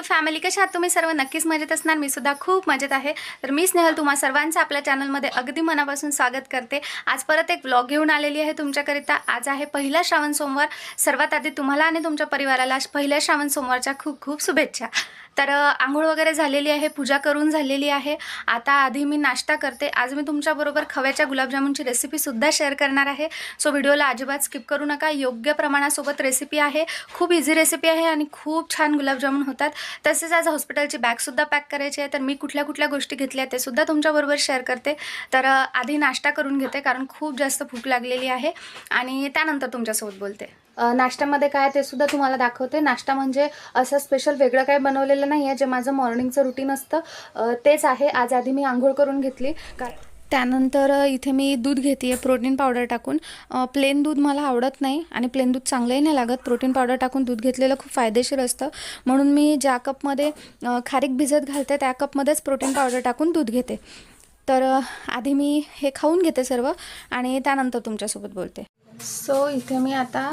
To family कशा तुम्ही सर्व नक्कीच मजेत असणार. मी सुद्धा खूप मजेत आहे. तर मी स्नेहल तुम्हा सर्वांचं आपल्या चॅनलमध्ये अगदी मनापासून स्वागत करते. आज परत एक व्लॉग घेऊन आलेली आहे तुमच्याकरिता. आज आहे पहिला श्रावण सोमवार. सर्वात आधी तुम्हाला आणि तुमच्या परिवाराला पहिल्या श्रावण सोमवारच्या खूप खूप शुभेच्छा. तर आंघोळ वगैरे झालेली आहे पूजा करून झालेली आहे. आता आधी मी नाश्ता करते. आज मी तुमच्याबरोबर खव्याच्या गुलाबजामुनची रेसिपीसुद्धा शेअर करणार आहे. सो व्हिडिओला अजिबात स्किप करू नका. योग्य प्रमाणासोबत रेसिपी आहे. खूप इझी रेसिपी आहे आणि खूप छान गुलाबजामुन होतात. तसेच आज हॉस्पिटलची बॅगसुद्धा पॅक करायची आहे. तर मी कुठल्या कुठल्या गोष्टी घेतल्या ते सुद्धा तुमच्याबरोबर शेअर करते. तर आधी नाश्ता करून घेते कारण खूप जास्त भूक लागलेली आहे. आणि त्यानंतर तुमच्यासोबत बोलते. नाश्त्यामध्ये काय ते सुद्धा तुम्हाला दाखवते. नाश्ता म्हणजे असं स्पेशल वेगळं काही बनवलेलं नाही आहे. जे माझं मॉर्निंगचं रुटीन असतं तेच आहे. आज आधी मी आंघोळ करून घेतली. का त्यानंतर इथे मी दूध घेते आहे प्रोटीन पावडर टाकून प्लेन दूध मला आवडत नाही आणि प्लेन दूध चांगलंही नाही लागत. प्रोटीन पावडर टाकून दूध घेतलेलं खूप फायदेशीर असतं. म्हणून मी ज्या कपमध्ये खारीक भिजत घालते त्या कपमध्येच प्रोटीन पावडर टाकून दूध घेते. तर आधी मी हे खाऊन घेते सर्व आणि त्यानंतर तुमच्यासोबत बोलते. सो इथे मी आता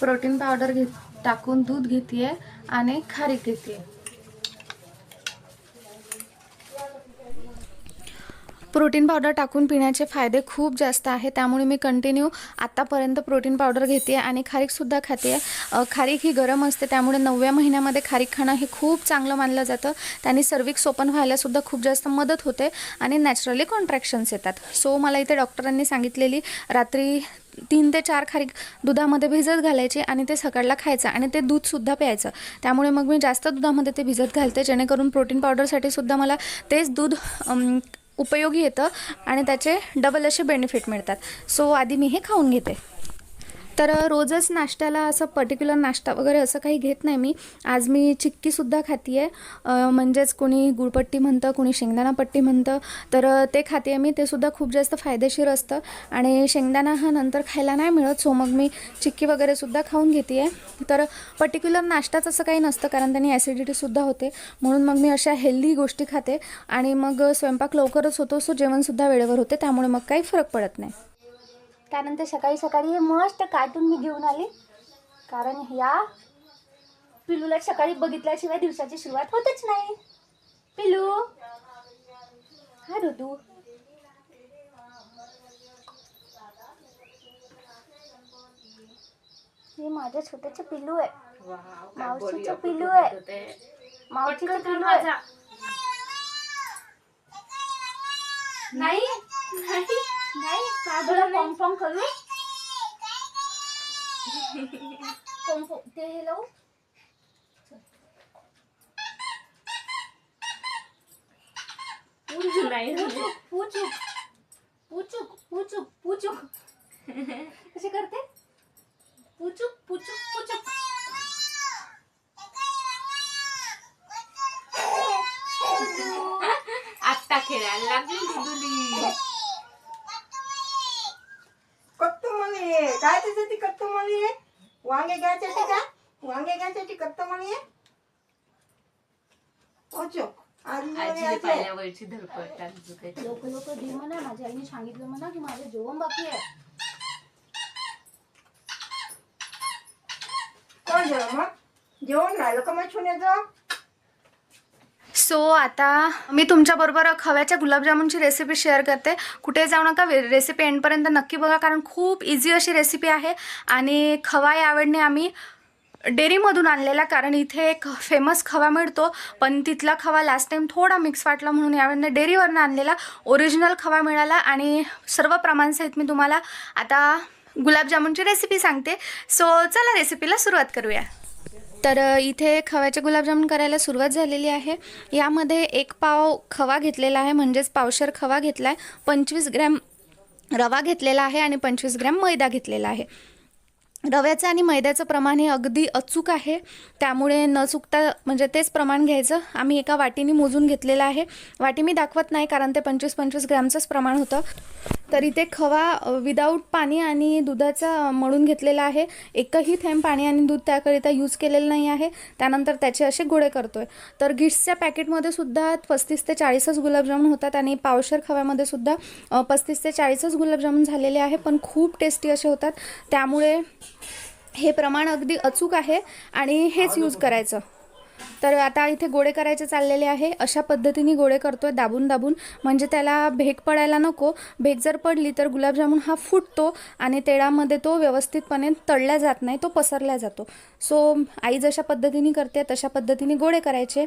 प्रोटीन पावडर घेत टाकून दूध घेते आणि खारीक घेते प्रोटीन पावडर टाकून पिण्याचे फायदे खूप जास्त आहे. त्यामुळे मी कंटिन्यू आत्तापर्यंत प्रोटीन पावडर घेते आणि खारीकसुद्धा खाते. खारीक ही गरम असते त्यामुळे नवव्या महिन्यामध्ये खारीक खाणं हे खूप चांगलं मानलं जातं. त्याने सर्विक्स ओपन व्हायलासुद्धा खूप जास्त मदत होते आणि नॅचरली कॉन्ट्रॅक्शन्स येतात. सो मला इथे डॉक्टरांनी सांगितलेली रात्री तीन ते चार खारीक दुधामध्ये भिजत घालायचे आणि ते सकाळला खायचं आणि ते दूधसुद्धा प्यायचं. त्यामुळे मग मी जास्त दुधामध्ये ते भिजत घालते जेणेकरून प्रोटीन पावडरसाठी सुद्धा मला तेच दूध उपयोगी येतं आणि त्याचे डबल असे बेनिफिट मिळतात. सो आधी मी हे खाऊन घेते. तर रोजच नाश्त्याला असं पर्टिक्युलर नाश्ता वगैरे असं काही घेत नाही मी. आज मी चिक्कीसुद्धा खाती आहे म्हणजेच कोणी गुळपट्टी म्हणतं कोणी शेंगदाणा पट्टी म्हणतं तर ते खाते आहे मी. ते सुद्धा खूप जास्त फायदेशीर असतं. आणि शेंगदाणा हा नंतर खायला नाही मिळत सो मग मी चिक्की वगैरेसुद्धा खाऊन घेते आहे तर पर्टिक्युलर नाश्ताच असं काही नसतं कारण त्यांनी ॲसिडिटीसुद्धा होते. म्हणून मग मी अशा हेल्दी गोष्टी खाते. आणि मग स्वयंपाक लवकरच होतो सो जेवणसुद्धा वेळेवर होते. त्यामुळे मग काही फरक पडत नाही. त्यानंतर सकाळी सकाळी मस्त कार्टून मी घेऊन आली. कारण या पिलूला सकाळी बघितल्याशिवाय दिवसाची सुरुवात होतच नाही. पिलू! हा ऋतू हे माझं छोटंसं पिल्लू आहे. मावशीचं पिल्लू आहे. मावशीचं पिल्लू आहे. नाही नाही नाही फॉर्म फॉर्म करू? फॉर्म ते हे लावू? पुचुक पुचुक पुचुक पुचुक पुचुक कसे करते? पुचुक पुचुक पुचुक आत्ता खेळायला लागली. दुदुली कत्तुमळी आहे. काय त्याचं ती कत्तुमळी आहे? वांगे घ्यायसाठी का? वांगे घ्यायसाठी कत्तुमळी आहे? धडपड. लोक लोक दे म्हणा. माझ्या आईने सांगितलं म्हणा की माझं जेवण बाकी आहे. कोण जेवण मग? जेवण राहिलं का मग छुण्याचं? सो आता मी तुमच्याबरोबर खव्याच्या गुलाबजामुनची रेसिपी शेअर करते. कुठे जाऊ नका रेसिपी एंडपर्यंत नक्की बघा कारण खूप इझी अशी रेसिपी आहे. आणि खवा या आवडणे आम्ही डेअरीमधून आणलेला कारण इथे एक फेमस खवा मिळतो. पण तिथला खवा लास्ट टाईम थोडा मिक्स वाटला म्हणून यावेळेने डेअरीवरनं आणलेला ओरिजिनल खवा मिळाला. आणि सर्व प्रमाणसहित मी तुम्हाला आता गुलाबजामुनची रेसिपी सांगते. सो चला रेसिपीला सुरुवात करूया. तर इथे खव्याचे गुलाबजामुन करायला सुरुवात झालेली आहे. यामध्ये एक पाव खवा घेतलेला आहे म्हणजेच पावशर खवा घेतला आहे पंचवीस ग्रॅम रवा घेतलेला आहे आणि पंचवीस ग्रॅम मैदा घेतलेला आहे. रव्याचं आणि मैद्याचं प्रमाण हे अगदी अचूक आहे. त्यामुळे न चुकता म्हणजे तेच प्रमाण घ्यायचं. आम्ही एका वाटीने मोजून घेतलेलं आहे. वाटी मी दाखवत नाही कारण ते पंचवीस पंचवीस ग्रॅमचंच प्रमाण होतं. तर इथे खवा विदाऊट पाणी आणि दुधाचा मळून घेतलेला आहे. एकही थेंब पाणी आणि दूध त्याकरिता यूज केलेलं नाही आहे. त्यानंतर त्याचे असे गोळे करतोय. तर गिट्सच्या पॅकेटमध्ये सुद्धा पस्तीस ते चाळीसच गुलाबजामुन होतात आणि पावशर खव्यामध्ये सुद्धा पस्तीस ते चाळीसच गुलाबजामुन झालेले आहे पण खूप टेस्टी असे होतात. त्यामुळे हे प्रमाण अगदी अचूक आहे आणि हेच यूज करायचं. तर आता इथे गोळे करायचे चाललेले आहे. अशा पद्धतीने गोळे करतो आहे दाबून दाबून. म्हणजे त्याला भेक पडायला नको. भेक जर पडली तर गुलाबजामुन हा फुटतो आणि तेळामध्ये तो व्यवस्थितपणे तळला जात नाही तो पसरला जातो. सो आई जशा पद्धतीने करते तशा पद्धतीने गोळे करायचे.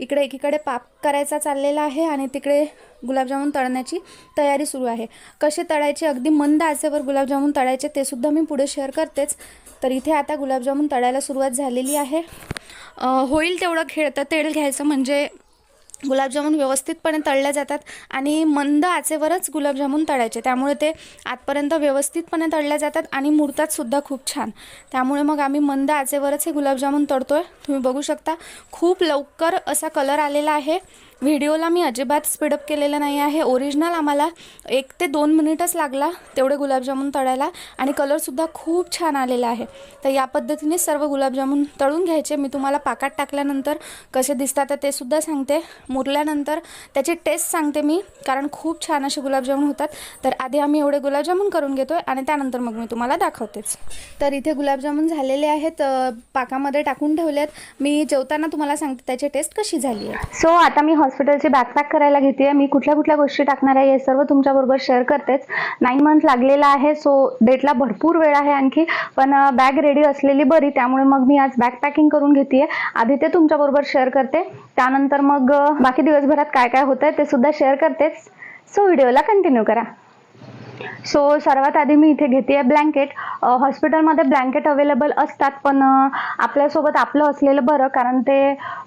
इकडे एकीकडे पाक करायचा चाललेला आहे आणि तिकडे गुलाबजामुन तळण्याची तयारी सुरू आहे. कसे तळायचे अगदी मंद आचेवर गुलाबजामुन तळायचे ते सुद्धा मी पुढे शेअर करतेच. तर इथे आता गुलाबजामुन तळायला सुरुवात झालेली आहे. होईल तेवढं खेळतं तेल घ्यायचं म्हणजे गुलाबजामुन व्यवस्थितपणे तळल्या जातात आणि मंद आचेवरच गुलाबजामुन तळायचे. त्यामुळे ते आतपर्यंत व्यवस्थितपणे तळल्या जातात आणि मुरतातसुद्धा खूप छान. त्यामुळे मग आम्ही मंद आचेवरच हे गुलाबजामुन आहे तुम्ही बघू शकता खूप लवकर असा कलर आलेला आहे. व्हिडिओला मी अजिबात स्पीडअप केलेलं नाही आहे. ओरिजिनल आम्हाला एक ते दोन मिनिटच लागला तेवढे गुलाबजामुन तळायला आणि कलरसुद्धा खूप छान आलेला आहे. तर या पद्धतीने सर्व गुलाबजामुन तळून घ्यायचे. मी तुम्हाला पाकात टाकल्यानंतर कसे दिसतात तर ते सुद्धा सांगते. मुरल्यानंतर त्याची टेस्ट सांगते मी कारण खूप छान असे गुलाबजामून होतात. तर आधी आम्ही एवढे गुलाबजामून करून घेतो आहे आणि त्यानंतर मग मी तुम्हाला दाखवतेच. तर इथे गुलाबजामून झालेले आहेत पाकामध्ये टाकून ठेवले आहेत मी जेवताना तुम्हाला सांगते त्याची टेस्ट कशी झाली आहे. सो आता मी हॉस्पिटलची बॅकपॅक करायला घेते आहे मी कुठल्या कुठल्या गोष्टी टाकणार आहे हे सर्व तुमच्याबरोबर शेअर करतेच. नाईन मंथ लागलेला आहे सो डेटला भरपूर वेळ आहे आणखी. पण बॅग रेडी असलेली बरी त्यामुळे मग मी आज बॅग पॅकिंग करून घेते आधी ते तुमच्याबरोबर शेअर करते. त्यानंतर मग बाकी दिवसभरात काय काय होतं आहे ते सुद्धा शेअर करतेच. सो व्हिडिओला कंटिन्यू करा. सो सर्वात आधी मी इथे घेते आहे ब्लँकेट हॉस्पिटलमध्ये ब्लँकेट अवेलेबल असतात पण आपल्यासोबत आपलं असलेलं बरं कारण ते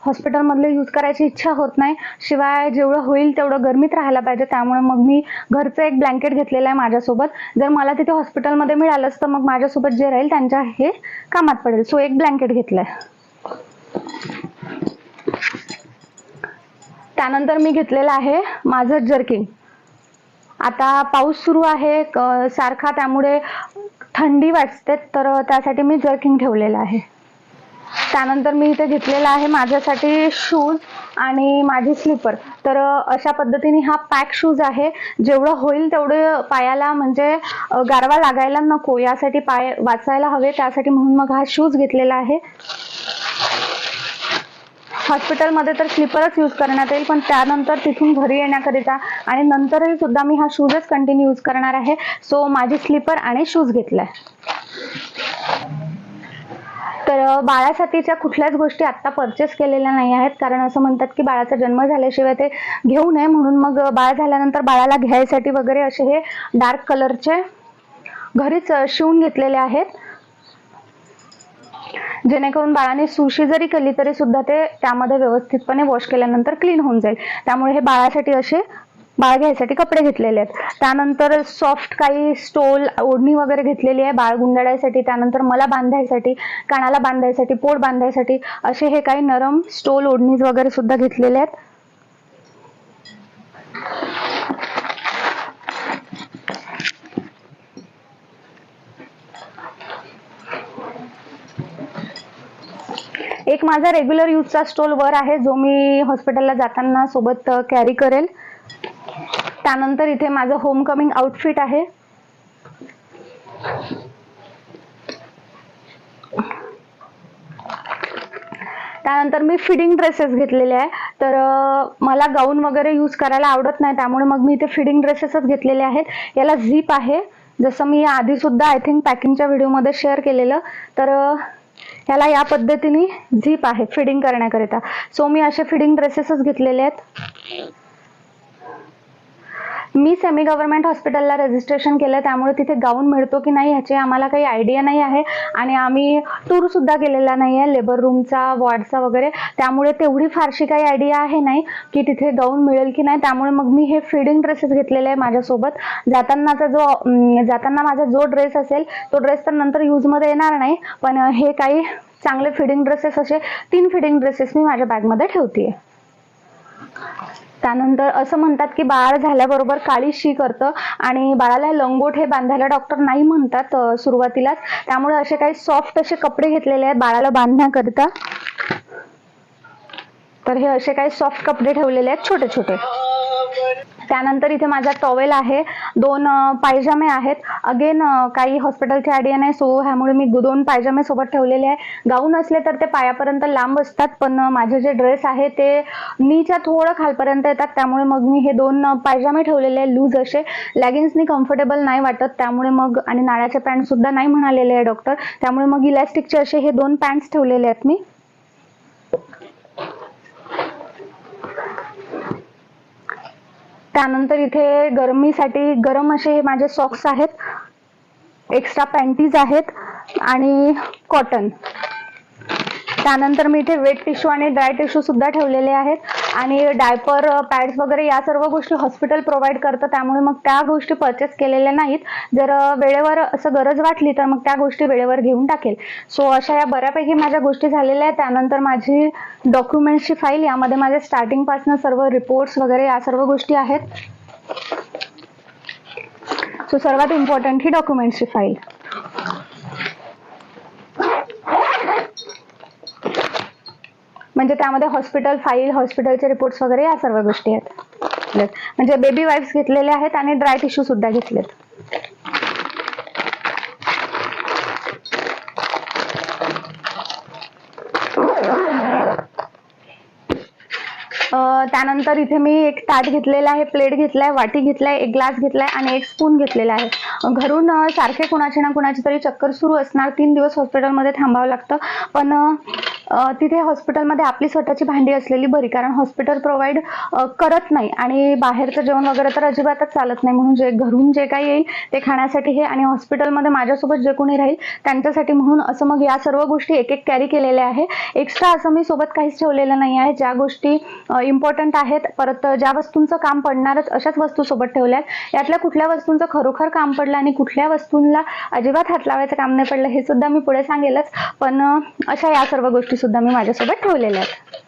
हॉस्पिटलमधलं यूज करायची इच्छा होत नाही. शिवाय जेवढं होईल तेवढं गरमीत राहायला पाहिजे त्यामुळे मग मी घरचं एक ब्लँकेट घेतलेलं आहे माझ्यासोबत. जर मला तिथे हॉस्पिटलमध्ये मिळालंच तर मग माझ्यासोबत जे राहील त्यांच्या हे कामात पडेल. सो एक ब्लँकेट घेतलं आहे त्यानंतर मी घेतलेलं आहे माझं जर्किंग आता पाऊस सुरू आहे सारखा त्यामुळे थंडी वाजते तर त्यासाठी मी जर्किंग ठेवलेलं आहे. त्यानंतर मी इथे घेतलेला आहे माझ्यासाठी शूज आणि माझी स्लीपर तर अशा पद्धतीने हा पॅक शूज आहे. जेवढं होईल तेवढं पायाला म्हणजे गारवा लागायला नको. यासाठी पाय वाचायला हवे त्यासाठी म्हणून मग हा शूज घेतलेला आहे. हॉस्पिटलमध्ये तर स्लीपरच यूज करण्यात येईल पण त्यानंतर तिथून घरी येण्याकरिता आणि नंतरही सुद्धा मी हा शूजच कंटिन्यू यूज करणार आहे. सो माझी स्लीपर आणि शूज घेतलाय. तर बाळासाठीच्या कुठल्याच गोष्टी आत्ता परचेस केलेल्या नाही आहेत. कारण असं म्हणतात की बाळाचा जन्म झाल्याशिवाय ते घेऊ नये. म्हणून मग बाळ झाल्यानंतर बाळाला घ्यायसाठी वगैरे असे हे डार्क कलरचे घरीच शिवून घेतलेले आहेत. जेणेकरून बाळाने सुशी जरी केली तरी सुद्धा ते त्यामध्ये व्यवस्थितपणे वॉश केल्यानंतर क्लीन होऊन जाईल. त्यामुळे हे बाळासाठी असे बाळ घ्यायसाठी कपडे घेतलेले आहेत. त्यानंतर सॉफ्ट काही स्टोल ओढणी वगैरे घेतलेली आहे बाळ गुंडाळायसाठी. त्यानंतर मला बांधायसाठी कानाला बांधायसाठी पोट बांधायसाठी असे हे काही नरम स्टोल ओढणीज वगैरे सुद्धा घेतलेले आहेत. एक माझा रेग्युलर यूजचा स्टोल वर आहे जो मी हॉस्पिटलला जाताना सोबत कॅरी करेल. त्यानंतर इथे माझं होमकमिंग आउटफिट आहे. त्यानंतर मी फिडिंग ड्रेसेस घेतलेले आहे. तर मला गाऊन वगैरे यूज करायला आवडत नाही त्यामुळे मग मी इथे फिडिंग ड्रेसेसच घेतलेले आहेत. याला झीप आहे. जसं मी आधी सुद्धा आय थिंक पॅकिंगच्या व्हिडिओमध्ये शेअर केलेलं. तर याला या पद्धतीने झीप आहे फिडिंग करण्याकरिता. सो मी असे फिडिंग ड्रेसेसच घेतलेले आहेत. मी सेमी गव्हर्नमेंट हॉस्पिटलला रजिस्ट्रेशन केलं त्यामुळे तिथे गाऊन मिळतो की नाही ह्याची आम्हाला काही आयडिया नाही आहे. आणि आम्ही टूर सुद्धा केलेला नाही आहे लेबर रूमचा वॉर्डचा वगैरे. त्यामुळे तेवढी फारशी काही आयडिया आहे नाही की तिथे गाऊन मिळेल की नाही. त्यामुळे मग मी हे फिडिंग ड्रेसेस घेतलेले आहे माझ्यासोबत. जातानाचा जो जाताना माझा जो ड्रेस असेल तो ड्रेस तर नंतर यूजमध्ये येणार नाही. पण हे काही चांगले फिडिंग ड्रेसेस असे तीन फिडिंग ड्रेसेस मी माझ्या बॅगमध्ये ठेवते त्यानंतर असं म्हणतात की बाळ झाल्याबरोबर काळी शी करतं आणि बाळाला लंगोट हे बांधायला डॉक्टर नाही म्हणतात सुरुवातीलाच. त्यामुळे असे काही सॉफ्ट असे कपडे घेतलेले आहेत बाळाला बांधण्याकरिता. तर हे असे काही सॉफ्ट कपडे ठेवलेले आहेत छोटे छोटे त्यानंतर इथे माझा टॉवेल आहे. दोन पायजामे आहेत. अगेन काही हॉस्पिटलचे आयडिया नाही सो ह्यामुळे मी दोन पायजामे सोबत ठेवलेले आहे. गाऊन असले तर ते पायापर्यंत लांब असतात पण माझे जे ड्रेस आहे ते नीच्या थोडं खालपर्यंत येतात. त्यामुळे मग मी हे दोन पायजामे ठेवलेले आहे लूज असे. लॅगिन्सनी कम्फर्टेबल नाही वाटत त्यामुळे मग आणि नाळ्याचे पॅन्ट सुद्धा नाही म्हणालेले आहे डॉक्टर त्यामुळे मग इलॅस्टिकचे असे हे दोन पॅन्ट्स ठेवलेले आहेत मी. त्यानंतर इथे गरमीसाठी गरम असे हे माझे सॉक्स आहेत. एक्स्ट्रा पॅन्टीज आहेत आणि कॉटन त्यानंतर मी इथे वेट टिश्यू आणि ड्राय टिश्यू सुद्धा ठेवलेले आहेत. आणि डायपर पॅड्स वगैरे या सर्व गोष्टी हॉस्पिटल प्रोव्हाइड करतं. त्यामुळे मग त्या गोष्टी परचेस केलेल्या नाहीत. जर वेळेवर असं गरज वाटली तर मग त्या गोष्टी वेळेवर घेऊन टाकेल. सो अशा या बऱ्यापैकी माझ्या गोष्टी झालेल्या आहेत. त्यानंतर माझी डॉक्युमेंट्सची फाईल यामध्ये माझ्या स्टार्टिंगपासून सर्व रिपोर्ट्स वगैरे या सर्व गोष्टी आहेत. सो सर्वात इम्पॉर्टंट ही डॉक्युमेंट्सची फाईल म्हणजे त्यामध्ये हॉस्पिटल फाईल हॉस्पिटलचे रिपोर्ट्स वगैरे या सर्व गोष्टी आहेत. म्हणजे बेबी वाईप्स घेतलेले आहेत आणि ड्राय टिश्यू सुद्धा घेतलेत. त्यानंतर इथे मी एक ताट घेतलेला आहे प्लेट घेतलाय वाटी घेतलाय एक ग्लास घेतलाय आणि एक स्पून घेतलेला आहे. घरून सारखे कुणाची ना कुणाची तरी चक्कर सुरू असणार. तीन दिवस हॉस्पिटलमध्ये थांबावं लागतं. पण तिथे हॉस्पिटलमध्ये आपली स्वतःची भांडी असलेली बरी कारण हॉस्पिटल प्रोव्हाइड करत नाही. आणि बाहेरचं जेवण वगैरे तर अजिबातच चालत नाही. म्हणून जे घरून जे काही येईल ते खाण्यासाठी हे आणि हॉस्पिटलमध्ये माझ्यासोबत जे कोणी राहील त्यांच्यासाठी म्हणून असं मग या सर्व गोष्टी एक एक कॅरी केलेल्या आहे. एक्स्ट्रा असं मी सोबत काहीच ठेवलेलं नाही आहे. ज्या गोष्टी इम्पॉर्टंट आहेत परत ज्या वस्तूंचं काम पडणारच अशाच वस्तू सोबत ठेवल्या आहेत. यातल्या कुठल्या वस्तूंचं खरोखर काम पडलं आणि कुठल्या वस्तूंना अजिबात हात लावायचं काम नाही पडलं हे सुद्धा मी पुढे सांगेलच. पण अशा या सर्व गोष्टी सुद्धा मी माझ्यासोबत ठेवलेल्या आहेत.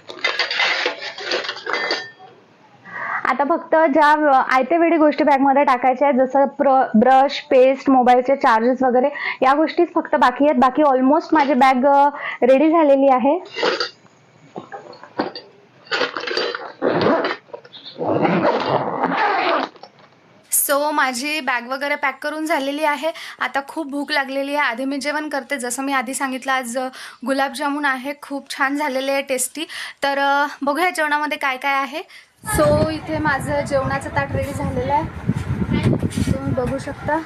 आता फक्त ज्या आयत्या वेळी गोष्टी बॅगमध्ये टाकायच्या आहेत जसं प्र ब्रश पेस्ट मोबाईलचे चार्जेस वगैरे या गोष्टीच फक्त बाकी आहेत. बाकी ऑलमोस्ट माझी बॅग रेडी झालेली आहे. सो माझी बॅग वगैरे पॅक करून झालेली आहे. आता खूप भूक लागलेली आहे. आधी मी जेवण करते. जसं मी आधी सांगितलं आज गुलाबजामुन आहे. खूप छान झालेले आहे टेस्टी तर बघूया जेवणामध्ये काय काय आहे. सो इथे माझं जेवणाचं ताट रेडी झालेलं आहे. तुम्ही बघू शकता.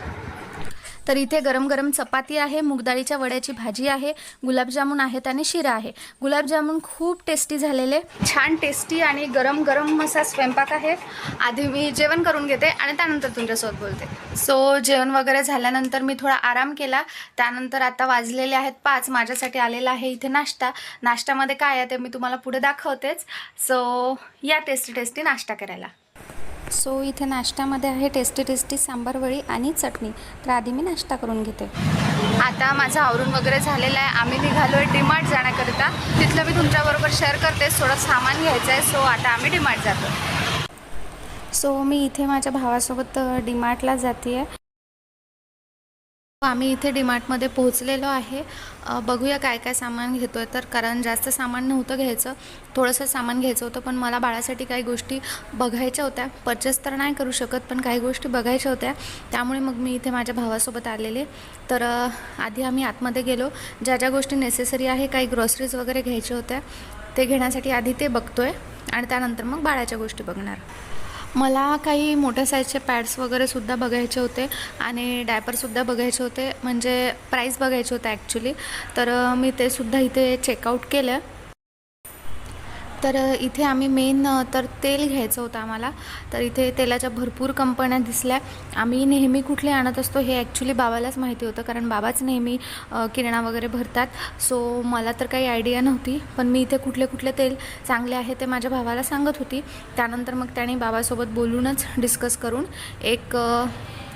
तर इथे गरम गरम चपाती आहे मुगडाळीच्या वड्याची भाजी आहे गुलाबजामुन आहेत आणि शिरा आहे. गुलाबजामुन खूप टेस्टी झालेले. छान टेस्टी आणि गरम गरम असा स्वयंपाक आहे. आधी मी जेवण करून घेते आणि त्यानंतर तुमच्यासोबत बोलते. सो जेवण वगैरे झाल्यानंतर मी थोडा आराम केला. त्यानंतर आता वाजलेले आहेत पाच. माझ्यासाठी आलेला आहे इथे नाश्ता. नाश्त्यामध्ये काय आहे ते मी तुम्हाला पुढे दाखवतेच. सो या टेस्टी टेस्टी नाश्ता करायला. सो इथे नाश्त्यामध्ये आहे टेस्टी टेस्टी सांबार वडी आणि चटणी. तर आधी मी नाश्ता करून घेते. आता माझं आवरून वगैरे झालेलं आहे. आम्ही निघालो आहे डीमार्ट जाण्याकरिता. तिथलं मी तुमच्याबरोबर शेअर करते. थोडं सामान घ्यायचं आहे. सो आता आम्ही डीमार्ट जातो सो मी इथे माझ्या भावासोबत डीमार्टला जाते आहे आम्ही इथे डीमार्टमध्ये पोहोचलेलो आहे. बघूया काय काय सामान घेतो आहे तर कारण जास्त सामान नव्हतं घ्यायचं. थोडंसं सामान घ्यायचं होतं पण मला बाळासाठी काही गोष्टी बघायच्या होत्या. परचेस तर नाही करू शकत पण काही गोष्टी बघायच्या होत्या. त्यामुळे मग मी इथे माझ्या भावासोबत आलेले. तर आधी आम्ही आतमध्ये गेलो. ज्या ज्या गोष्टी नेसेसरी आहे काही ग्रॉसरीज वगैरे घ्यायच्या होत्या ते घेण्यासाठी आधी ते बघतो आहे आणि त्यानंतर मग बाळाच्या गोष्टी बघणार. मला काही मोठ्या साईजचे पॅड्स वगैरेसुद्धा बघायचे होते आणि डायपरसुद्धा बघायचे होते. म्हणजे प्राईस बघायचे होते ॲक्च्युली तर मी तेसुद्धा इथे चेकआउट केलं. तर इथे आम्ही मेन तर तेल घ्यायचं होतं आम्हाला. तर इथे तेलाच्या भरपूर कंपन्या दिसल्या. आम्ही नेहमी कुठले आणत असतो हे ॲक्च्युली बाबालाच माहिती होतं कारण बाबाच नेहमी किरणा किराणा वगैरे भरतात. सो मला तर काही आयडिया नव्हती पण मी इथे कुठले कुठले तेल चांगले आहे ते माझ्या भावाला सांगत होती. त्यानंतर मग त्याने बाबासोबत बोलूनच डिस्कस करून एक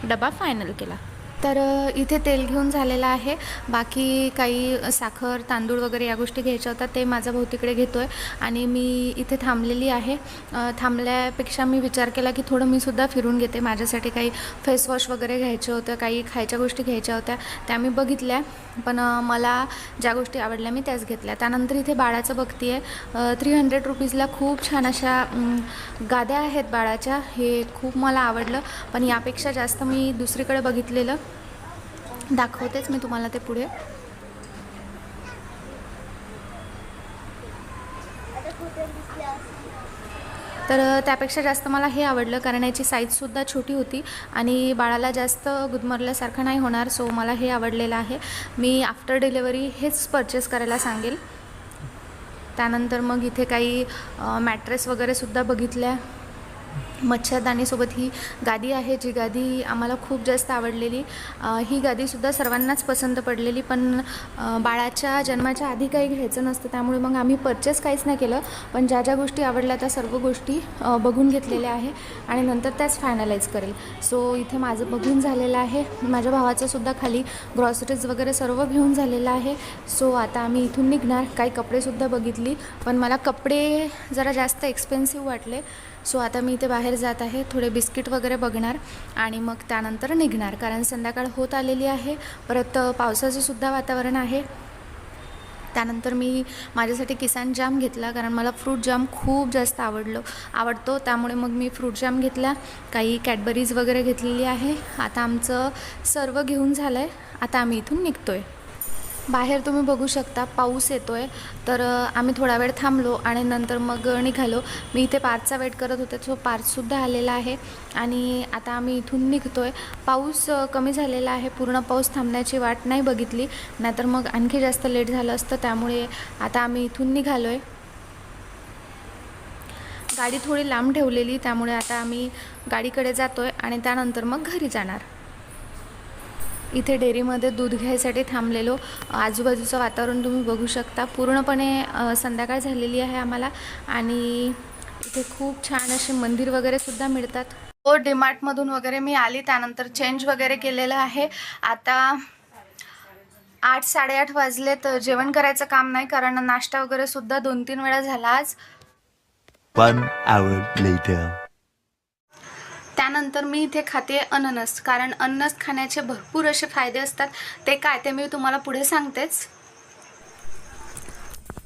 डबा फायनल केला. तर इथे तेल घेऊन झालेलं आहे. बाकी काही साखर तांदूळ वगैरे या गोष्टी घ्यायच्या होत्या ते माझा भाऊ तिकडे घेतो आहे आणि मी इथे थांबलेली आहे. थांबल्यापेक्षा मी विचार केला की थोडं मी सुद्धा फिरून घेते. माझ्यासाठी काही फेसवॉश वगैरे घ्यायचं होतं काही खायच्या गोष्टी घ्यायच्या होत्या त्या मी बघितल्या. पण मला ज्या गोष्टी आवडल्या मी त्याच घेतल्या. त्यानंतर इथे बाळाचं बघते आहे थ्री हंड्रेड रुपीजला खूप छान अशा गाद्या आहेत बाळाच्या. हे खूप मला आवडलं. पण यापेक्षा जास्त मी दुसरीकडे बघितलेलं दाखवतेच मी तुम्हाला ते पुढे. तर त्यापेक्षा जास्त मला हे आवडलं. कारण याची साईजसुद्धा छोटी होती आणि बाळाला जास्त गुदमरल्यासारखं नाही होणार सो मला हे आवडलेलं आहे. मी आफ्टर डिलेवरी हेच परचेस करायला सांगेल. त्यानंतर मग इथे काही मॅट्रेस वगैरेसुद्धा बघितल्या. मच्छरदाणीसोबत ही गादी आहे जी गादी आम्हाला खूप जास्त आवडलेली. ही गादीसुद्धा सर्वांनाच पसंत पडलेली पण बाळाच्या जन्माच्या आधी काही घ्यायचं नसतं त्यामुळे मग आम्ही परचेस काहीच नाही केलं. पण ज्या ज्या गोष्टी आवडल्या त्या सर्व गोष्टी बघून घेतलेल्या आहे आणि नंतर त्याच फायनलाईज करेल. सो इथे माझं बघून झालेलं आहे. माझ्या भावाचंसुद्धा खाली ग्रॉसरीज वगैरे सर्व घेऊन झालेलं आहे. सो आता आम्ही इथून निघणार. काही कपडेसुद्धा बघितली पण मला कपडे जरा जास्त एक्सपेन्सिव्ह वाटले. सो आता मी इथे बाहेर जात आहे थोडे बिस्किट वगैरे बघणार आणि मग त्यानंतर निघणार. कारण संध्याकाळ होत आलेली आहे परत पावसाचंसुद्धा पावसाचं सुद्धा वातावरण आहे. त्यानंतर मी माझ्यासाठी किसान जाम घेतला कारण मला फ्रूट जाम खूप जास्त आवडलं आवडतो. त्यामुळे मग मी फ्रूट जाम घेतला. काही कॅडबरीज वगैरे घेतलेली आहे. आता आमचं सर्व घेऊन झालं आहे आता आम्ही इथून निघतो आहे बाहेर तुम्ही बघू शकता पाऊस येतो आहे तर आम्ही थोडा वेळ थांबलो आणि नंतर मग निघालो. मी इथे पार्कचा वेट करत होते सो पार्कसुद्धा आलेला आहे. आणि आता आम्ही इथून निघतो आहे पाऊस कमी झालेला आहे. पूर्ण पाऊस थांबण्याची वाट नाही बघितली. नाहीतर मग आणखी जास्त लेट झालं असतं. त्यामुळे आता आम्ही इथून निघालो आहे गाडी थोडी लांब ठेवलेली. त्यामुळे आता आम्ही गाडीकडे जातो आहे आणि त्यानंतर मग घरी जाणार. इथे डेअरीमध्ये दूध घ्यायसाठी थांबलेलो. आजूबाजूचं वातावरण तुम्ही बघू शकता. पूर्णपणे संध्याकाळ झालेली आहे आम्हाला आणि इथे खूप छान असे मंदिर वगैरे सुद्धा मिळतात. हो डीमार्टमधून वगैरे मी आली. त्यानंतर चेंज वगैरे केलेलं आहे. आता आठ साडेआठ वाजले तर जेवण करायचं काम नाही कारण नाश्ता वगैरे सुद्धा दोन तीन वेळा झाला आज. One hour later. त्यानंतर मी इथे खाते अननस कारण अननस खाण्याचे भरपूर असे फायदे असतात. ते काय ते मी तुम्हाला पुढे सांगतेच.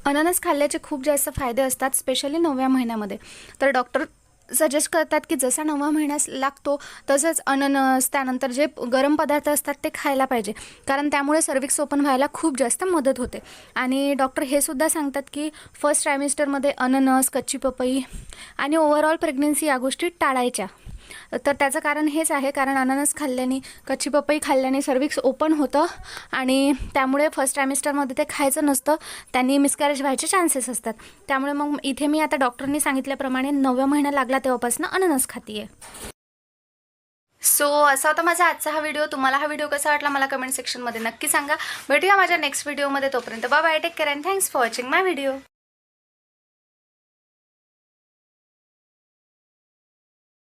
अननस खाल्ल्याचे खूप जास्त फायदे असतात स्पेशली नवव्या महिन्यामध्ये. तर डॉक्टर सजेस्ट करतात की जसा नववा महिना लागतो तसंच अननस त्यानंतर जे गरम पदार्थ असतात ते खायला पाहिजे. कारण त्यामुळे सर्विक्स ओपन व्हायला खूप जास्त मदत होते. आणि डॉक्टर हे सुद्धा सांगतात की फर्स्ट ट्रायमिस्टरमध्ये अननस कच्ची पपई आणि ओव्हरऑल प्रेग्नेन्सी या गोष्टी टाळायच्या. तर त्याचं कारण हेच आहे कारण अननस खाल्ल्याने कच्ची पपई खाल्ल्याने सर्विक्स ओपन होतं आणि त्यामुळे फर्स्ट ट्रायमिस्टरमध्ये ते खायचं नसतं त्यांनी मिसकॅरेज व्हायचे चान्सेस असतात. त्यामुळे मग इथे मी आता डॉक्टरनी सांगितल्याप्रमाणे नवव्या महिना लागला तेव्हापासून अननस खातीये. सो असा होता माझा आजचा हा व्हिडिओ तुम्हाला हा व्हिडिओ कसा वाटला मला कमेंट सेक्शनमध्ये नक्की सांगा. भेटूया माझ्या नेक्स्ट व्हिडिओमध्ये तोपर्यंत. Bye take care and thanks for watching my video